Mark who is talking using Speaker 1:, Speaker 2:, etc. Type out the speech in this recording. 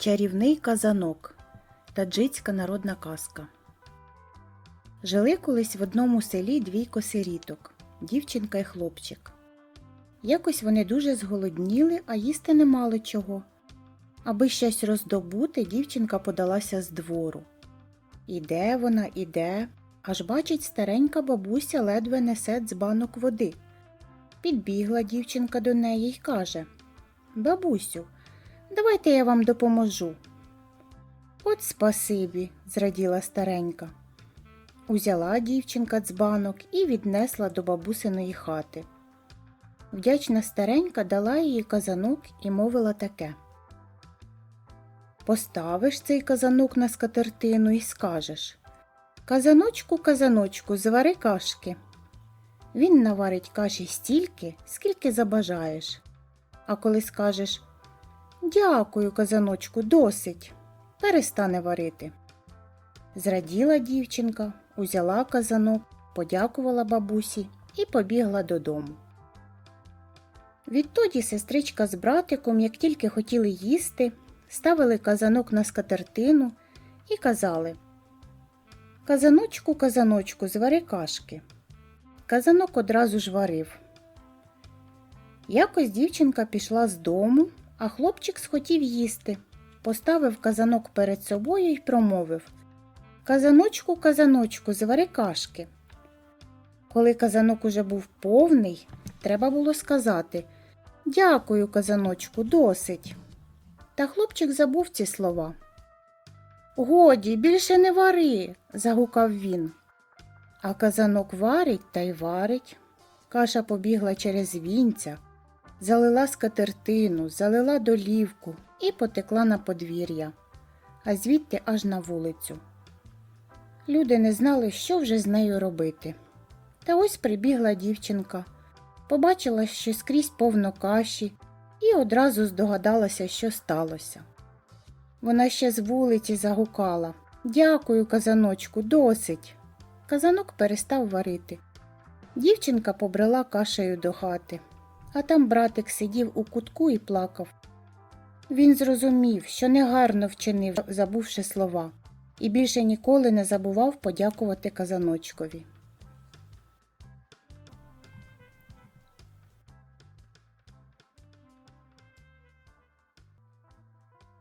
Speaker 1: Чарівний казанок. Таджицька народна казка. Жили колись в одному селі двійко сиріток дівчинка і хлопчик. Якось вони дуже зголодніли, а їсти не мали чого. Аби щось роздобути, дівчинка подалася з двору. Іде вона, іде, аж бачить старенька бабуся ледве несе дзбанок води. Підбігла дівчинка до неї й каже Бабусю, давайте я вам допоможу. От спасибі, зраділа старенька. Узяла дівчинка дзбанок і віднесла до бабусиної хати. Вдячна старенька дала їй казанок і мовила таке. Поставиш цей казанок на скатертину і скажеш Казаночку, казаночку, звари кашки. Він наварить каші стільки, скільки забажаєш. А коли скажеш Дякую, казаночку, досить, перестане варити. Зраділа дівчинка, узяла казанок, подякувала бабусі і побігла додому. Відтоді сестричка з братиком, як тільки хотіли їсти, ставили казанок на скатертину і казали Казаночку, казаночку, звари кашки. Казанок одразу ж варив. Якось дівчинка пішла з дому, а хлопчик схотів їсти. Поставив казанок перед собою і промовив Казаночку, казаночку, звари кашки. Коли казанок уже був повний, треба було сказати Дякую, казаночку, досить. Та хлопчик забув ці слова. Годі, більше не вари, загукав він. А казанок варить та й варить. Каша побігла через вінця, залила скатертину, залила долівку і потекла на подвір'я, а звідти аж на вулицю. Люди не знали, що вже з нею робити. Та ось прибігла дівчинка, побачила, що скрізь повно каші, і одразу здогадалася, що сталося. Вона ще з вулиці загукала Дякую, казаночку, досить. Казанок перестав варити. Дівчинка побрела кашею до хати, а там братик сидів у кутку і плакав. Він зрозумів, що негарно вчинив, забувши слова, і більше ніколи не забував подякувати казаночкові.